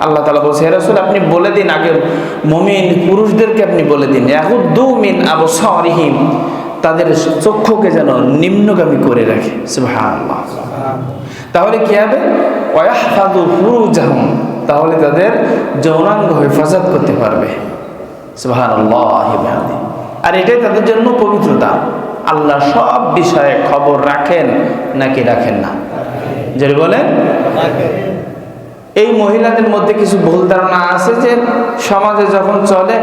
আল্লাহ তালা বলছে হেরাসুল আপনি বলে দিন আগে মমিন পুরুষদেরকে আপনি বলে দিন। দু মিন আবু সরিহিম তাদের চক্ষুকে যেন নিম্নগামী করে রাখে। সুবহানাল্লাহ। তাহলে কি হবে? ওয়াহফাদু ফুরুজাহুম, তাহলে তাদের যৌনাঙ্গ হেফাজত করতে পারবে। আর এটাই তাদের জন্য পবিত্রতা। আল্লাহ সব বিষয়ে খবর রাখেন নাকি রাখেন না? যদি বলেন? এই মহিলাদের মধ্যে কিছু ভুল ধারণা আছে যে সমাজে যখন চলে,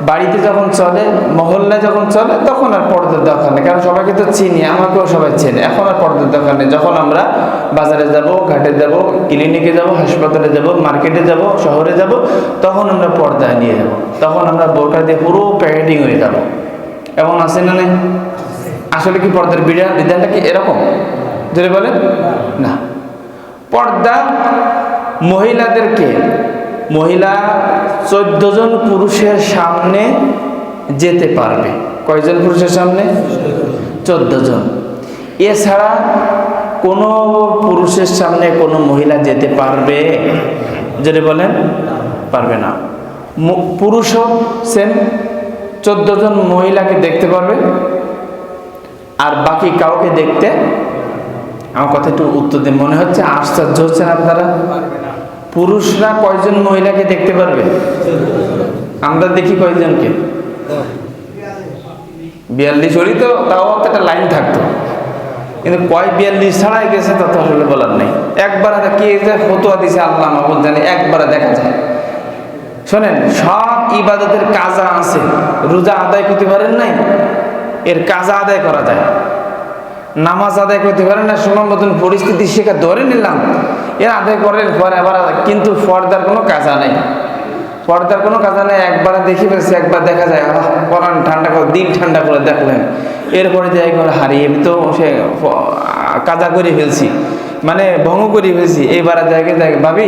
বাড়িতে যখন চলে, মহল্লায় যখন চলে, তখন আর পর্দার দরকার নেই। কারণ সবাইকে তো চিনি, আমাকেও সবাই চেনে। এখন আর পর্দার দরকার নেই। যখন আমরা বাজারে যাব, ঘাটে যাব, ক্লিনিকে যাব, হাসপাতালে যাব, মার্কেটে যাব, শহরে যাব, তখন আমরা পর্দায় নিয়ে যাব। তখন আমরা বোরকা দিয়ে পুরো প্যাকেটিং হয়ে যাব। এমন আছে না নেই? আসলে কি পর্দার বিধান বিধানটা কি এরকম? যদি বলেন? না। পর্দা মহিলাদেরকে, মহিলা চোদ্দ জন পুরুষের সামনে যেতে পারবে। কয়জন পুরুষের সামনে? চোদ্দ জন এছাড়া কোনো পুরুষের সামনে কোনো মহিলা যেতে পারবে? যদি বলেন, পারবে না। পুরুষও সেম চোদ্দ জন মহিলাকে দেখতে পারবে। আর বাকি কাউকে দেখতে, আমার কথা একটু উত্তর দিন। মনে হচ্ছে আশ্চর্য হচ্ছেন আপনারা? পুরুষরা কয়জন মহিলাকে দেখতে পারবে? আমরা দেখি কয়জনকে? বিয়াল্লিশ হলেই তো তাও একটা লাইন থাকতো। কিন্তু কয় বিয়াল্লিশ ছাড়াই গেছে তা তো আসলে বলার নেই। একবার কে যে ফতুয়া দিছে আল্লাহ মাহবুদ জানে, একবারে দেখা যায়। শোনেন, সব ইবাদতের কাজা আছে। রোজা আদায় করতে পারেন নাই? এর কাজা আদায় করা যায়। নামাজ আদায় করতে পারেন না সময় মতন পরিস্থিতি শেখা ধরে নিলাম। এর আদায় করেন পরে আবার কিন্তু পর্দার কোনো কাজা নেই। পর্দার কোনো কাজা নেই, একবার দেখি ফেলছে, একবার দেখা যায় আহ পরান ঠান্ডা করে, দিন ঠান্ডা করে দেখলেন। এরপরে যে একবার হারিয়ে তো সে কাজা করে ফেলছি মানে ভঙ্গ করে ফেলছি, এইবার জায়গায় জায়গায়। ভাবি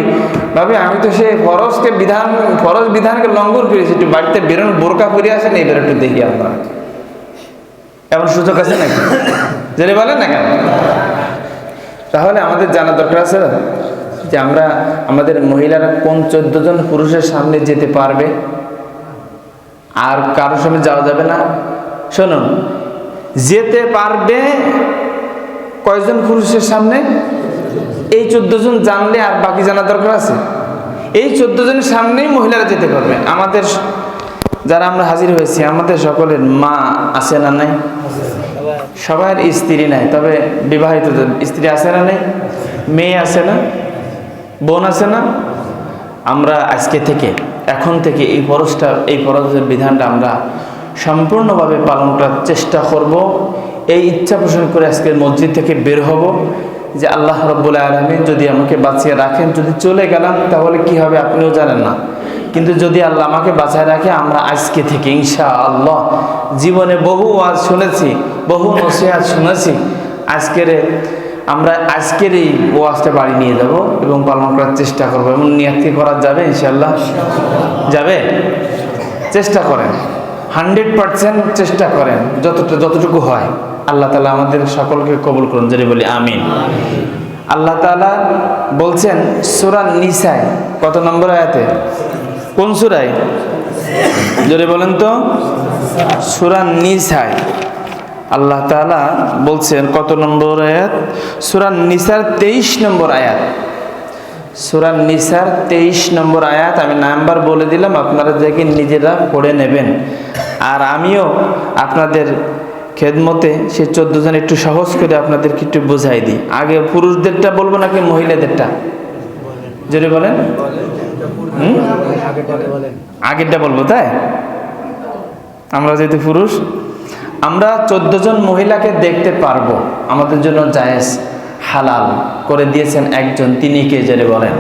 ভাবি, আমি তো সে ফরজকে বিধান, ফরজ বিধানকে লঙ্ঘন করেছি, একটু বাড়িতে বেরোনো, বোরকা পরে আসেন এবার একটু দেখি আপনারা এমন সুযোগ আছে নাকি? জেনে বলেন না কেন? তাহলে আমাদের জানা দরকার আছে যে আমরা, আমাদের মহিলারা কোন চোদ্দ জন পুরুষের সামনে যেতে পারবে? আর কারোর সামনে যাওয়া যাবে না? শুনুন যেতে পারবে কয়জন পুরুষের সামনে? এই চোদ্দ জন জানলে আর বাকি জানা দরকার আছে? এই চোদ্দ জনের সামনেই মহিলারা যেতে পারবে। আমাদের, যারা আমরা হাজির হয়েছি, আমাদের সকলের মা আছে না নাই? সবার স্ত্রী নাই, তবে বিবাহিত স্ত্রী আছে না নেই? মেয়ে আছে না? বোন আছে না? আমরা আজকে থেকে, এখন থেকে এই ফরজটা এই ফরজের বিধানটা আমরা সম্পূর্ণভাবে পালন করার চেষ্টা করব। এই ইচ্ছা পোষণ করে আজকে মসজিদ থেকে বের হব যে আল্লাহ রব্বুল আলমিন যদি আমাকে বাঁচিয়ে রাখেন, যদি চলে গেলাম, তাহলে কি হবে আপনিও জানেন না। কিন্তু যদি আল্লাহ আমাকে বাঁচায় রাখে, আমরা আজকে থেকে ইনশা আল্লাহ জীবনে বহু ওয়াজ শুনেছি। বহু নসিহাত শুনেছি। আজকের আমরা আজকের এই ওয়াজটা বাড়ি নিয়ে যাব এবং পালন করার চেষ্টা করব। এবং নিয়াতি করা যাবে ইনশাল্লাহ যাবে? চেষ্টা করেন। হান্ড্রেড পার্সেন্ট চেষ্টা করেন, যতটা, যতটুকু হয়। আল্লাহ তালা আমাদের সকলকে কবুল করুন যদি বলি, আমিন। আল্লাহ তালা বলছেন, সুরা নিসায়, কত নম্বর আয়াতে? কোন সুরায়? জোরে বলেন তো। সুরা নিসায়। আল্লাহ তাআলা বলছেন, কত নম্বর আয়াত? সুরা নিসার তেইশ নম্বর আয়াত। সুরা নিসার তেইশ নম্বর আয়াত, আমি নাম্বার বলে দিলাম, আপনারা দেখে নিজেরা পড়ে নেবেন। আর আমিও আপনাদের খেদমতে সে চোদ্দ জন একটু সহজ করে আপনাদেরকে একটু বোঝাই দিই। আগে পুরুষদেরটা বলব নাকি মহিলাদেরটা? যদি বলেন? আগেরটা বলব তাই? আমরা যেহেতু পুরুষ আমরা চোদ্দ জন মহিলাকে দেখতে পারব। আমাদের জন্য জায়েজ, হালাল করে দিয়েছেন একজন, তিনি কে জেনে বলেন?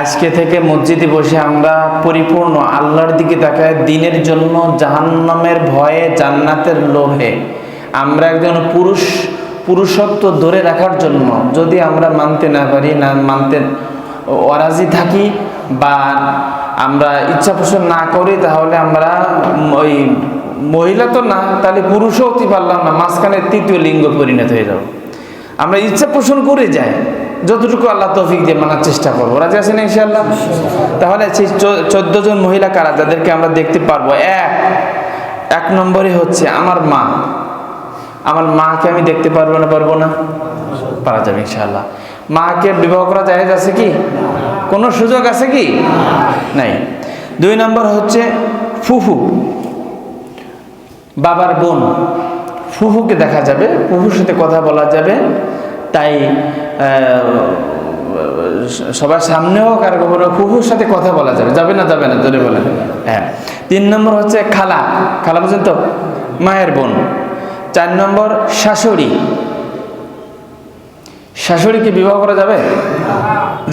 আজকে থেকে মসজিদে বসে আমরা পরিপূর্ণ আল্লাহর দিকে তাকায়, দিনের জন্য জাহান্নামের ভয়ে, জান্নাতের লোভে। আমরা একজন পুরুষ, পুরুষত্ব ধরে রাখার জন্য যদি আমরা মানতে না পারি, না মানতে অরাজি থাকি বা আমরা ইচ্ছা পোষণ না করি, তাহলে আমরা ওই মহিলা তো না, তাহলে পুরুষও হতে পারলাম না, মাঝখানে তৃতীয় লিঙ্গ পরিণত হয়ে যাব। আমরা ইচ্ছা পোষণ করে যাই, যতটুকু আল্লাহ তৌফিক দিয়ে মানার চেষ্টা করব। রাজি আছেন ইনশাল্লাহ তাহলে সেই চোদ্দ জন মহিলা কারা, যাদেরকে আমরা দেখতে পারব? এক এক নম্বরে হচ্ছে আমার মা। আমার মাকে আমি দেখতে পারব না পারব না? পারা যাবে ইনশাল্লাহ মাকে বিবাহ করা যায় আছে কি? কোনো সুযোগ আছে কি? নাই। দুই নম্বর হচ্ছে ফুফু। বাবার বোন ফুফুকে দেখা যাবে, ফুফুর সাথে কথা বলা যাবে, তাই সবার সামনে হোক আর কখনো ফুফুর সাথে কথা বলা যাবে যাবে না যাবে না জোরে বলেন হ্যাঁ তিন নম্বর হচ্ছে খালা খালা বুঝেন তো? মায়ের বোন। চার নম্বর শাশুড়ি। শাশুড়িকে বিবাহ করা যাবে?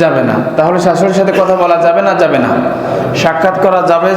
যাবে না। তাহলে শাশুড়ির সাথে কথা বলা যাবে না যাবে না। সাক্ষাৎ করা যাবে